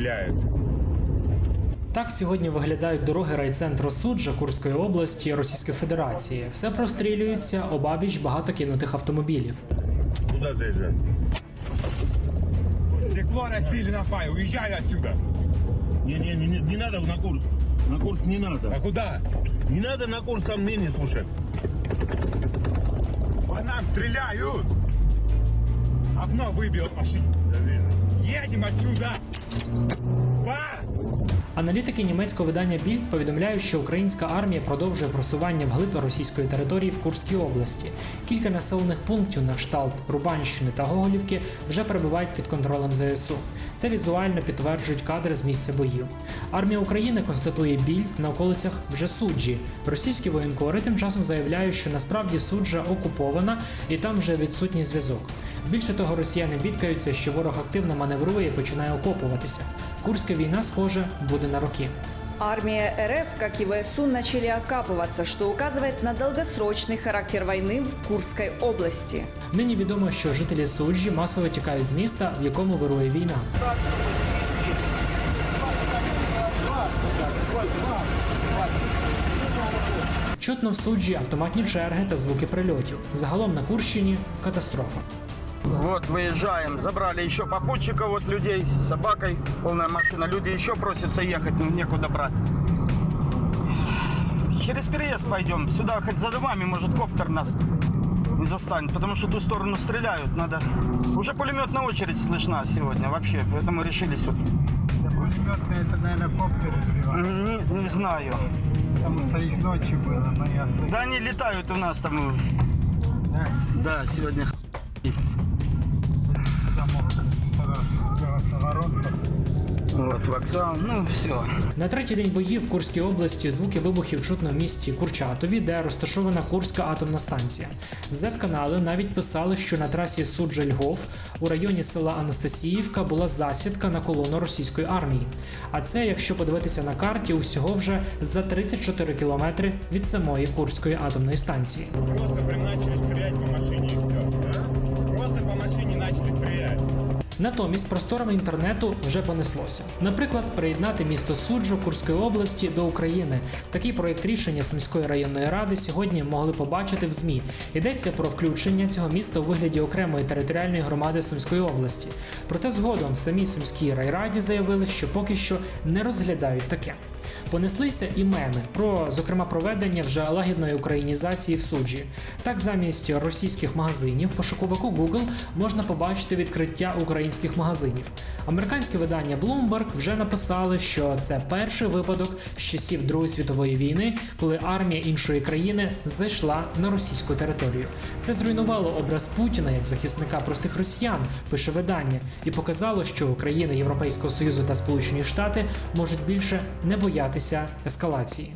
стреляют. Так сьогодні виглядають дороги райцентру Суджа Курської області Російської Федерації. Все прострілюється, обабіч багато кинутих автомобілів. Куда заезжать? Стекло разбили на пай, уезжай отсюда. Не, не, не, не, надо на Курск. На Курск не надо. А куда? Не надо на Курск, там ныне, слушай. По нам стреляют. Окно выбил машину. Я вижу. Едем отсюда. Па! Аналітики німецького видання Більд повідомляють, що українська армія продовжує просування вглиб російської території в Курській області. Кілька населених пунктів на кшталт Рубанщини та Гоголівки вже перебувають під контролем ЗСУ. Це візуально підтверджують кадри з місця боїв. Армія України констатує Більд на околицях вже суджі. Російські воєнкори тим часом заявляють, що насправді суджа окупована і там вже відсутній зв'язок. Більше того, росіяни бідкаються, що ворог активно маневрує і починає окопуватися. Курська війна, схоже, буде на роки. Армия РФ, как и ВСУ, начали окапываться, что указывает на долгосрочный характер войны в Курской области. Нині відомо, що жителі суджі масово тікають з міста, в якому вирує війна. Чутно в суджі автоматні черги та звуки прильотів. Загалом на Курщині катастрофа. Вот, выезжаем. Забрали еще попутчика, вот людей с собакой, полная машина. Люди еще просятся ехать, но некуда брать. Через переезд пойдем. Сюда хоть за домами, может, коптер нас не застанет, потому что ту сторону стреляют. Надо... Уже пулеметная очередь слышна сегодня вообще, поэтому решили сюда. Пулеметные это, наверное, коптеры сбивают. Не, не знаю. Потому что их ночью было, но я. Да они летают у нас там. Да, Да, сегодня вот вокзал. Ну, все. На третій день боїв в Курській області звуки вибухів чутно в місті Курчатові, де розташована Курська атомна станція. Z-канали навіть писали, що на трасі суджа Львов у районі села Анастасіївка була засідка на колону російської армії. А це, якщо подивитися на карті, усього вже за 34 кілометри від самої Курської атомної станції. Просто Натомість просторами інтернету вже понеслося. Наприклад, приєднати місто Суджу Курської області до України. Такий проєкт рішення Сумської районної ради сьогодні могли побачити в ЗМІ. Йдеться про включення цього міста у вигляді окремої територіальної громади Сумської області. Проте згодом в самій Сумській райраді заявили, що поки що не розглядають таке. Понеслися і меми про, зокрема, проведення вже лагідної українізації в суджі. Так, замість російських магазинів пошуковику Google можна побачити відкриття українських магазинів. Американське видання Bloomberg вже написали, що це перший випадок з часів Другої світової війни, коли армія іншої країни зайшла на російську територію. Це зруйнувало образ Путіна як захисника простих росіян, пише видання, і показало, що країни Європейського Союзу та Сполучені Штати можуть більше не боятися ескалації.